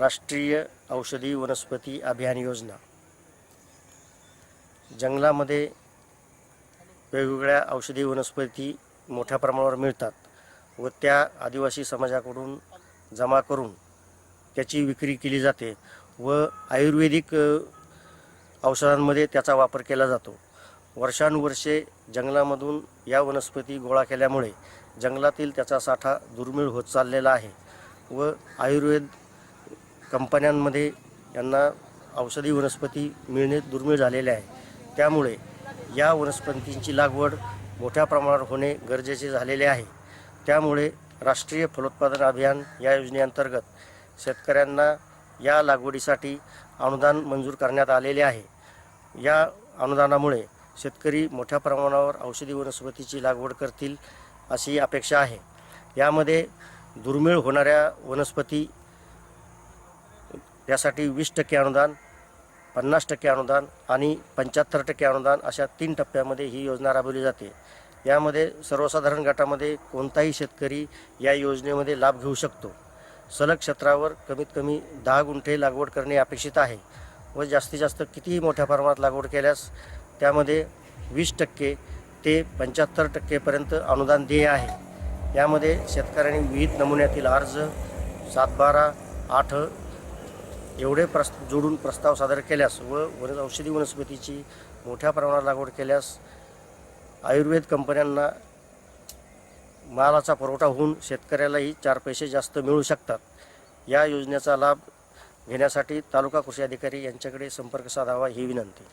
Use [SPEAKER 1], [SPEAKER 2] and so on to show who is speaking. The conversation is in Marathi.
[SPEAKER 1] राष्ट्रीय औषधी वनस्पती अभियान योजना. जंगलामध्ये वेगवेगळ्या औषधी वनस्पती मोठ्या प्रमाणावर मिळतात व त्या आदिवासी समाजाकडून जमा करून त्याची विक्री केली जाते व आयुर्वेदिक औषधांमध्ये त्याचा वापर केला जातो. वर्षानुवर्षे जंगलामधून या वनस्पती गोळा केल्यामुळे जंगलातील त्याचा साठा दुर्मिळ होत चाललेला आहे व आयुर्वेद कंपन्यांमध्ये यांना औषधी वनस्पती मिळणे दुर्मिळ झालेले आहे. त्यामुळे या वनस्पतींची लागवड मोठ्या प्रमाणावर होणे गरजेचे झालेले आहे. त्यामुळे राष्ट्रीय फलोत्पादन अभियान या योजनेअंतर्गत शेतकऱ्यांना या लागवडीसाठी अनुदान मंजूर करण्यात आलेले आहे. या अनुदानामुळे शेतकरी मोठ्या प्रमाणावर औषधी वनस्पतीची लागवड करतील अशी अपेक्षा आहे. यामध्ये दुर्मिळ होणाऱ्या वनस्पती यासाठी वीस टक्के अनुदान पन्नास टक्के अनुदान आणि पंच्याहत्तर टक्के अनुदान अशा तीन टप्प्यामध्ये ही योजना राबवली जाते. यामध्ये सर्वसाधारण गटामध्ये कोणताही शेतकरी या योजनेमध्ये लाभ घेऊ शकतो. सलग क्षेत्रावर कमीत कमी दहा गुंठे लागवड करणे अपेक्षित आहे व जास्तीत जास्त कितीही मोठ्या प्रमाणात लागवड केल्यास त्यामध्ये वीस टक्के ते पंच्याहत्तर टक्केपर्यंत अनुदान देय आहे. यामध्ये शेतकऱ्यांनी विविध नमुन्यातील अर्ज सातबारा आठ एवढे प्रस् जोडून प्रस्ताव सादर केल्यास व वन औषधी वनस्पतीची मोठ्या प्रमाणात लागवड केल्यास आयुर्वेद कंपन्यांना मालाचा पुरवठा होऊन शेतकऱ्यालाही चार पैसे जास्त मिळू शकतात. या योजनेचा लाभ घेण्यासाठी तालुका कृषी अधिकारी यांच्याकडे संपर्क साधावा ही विनंती.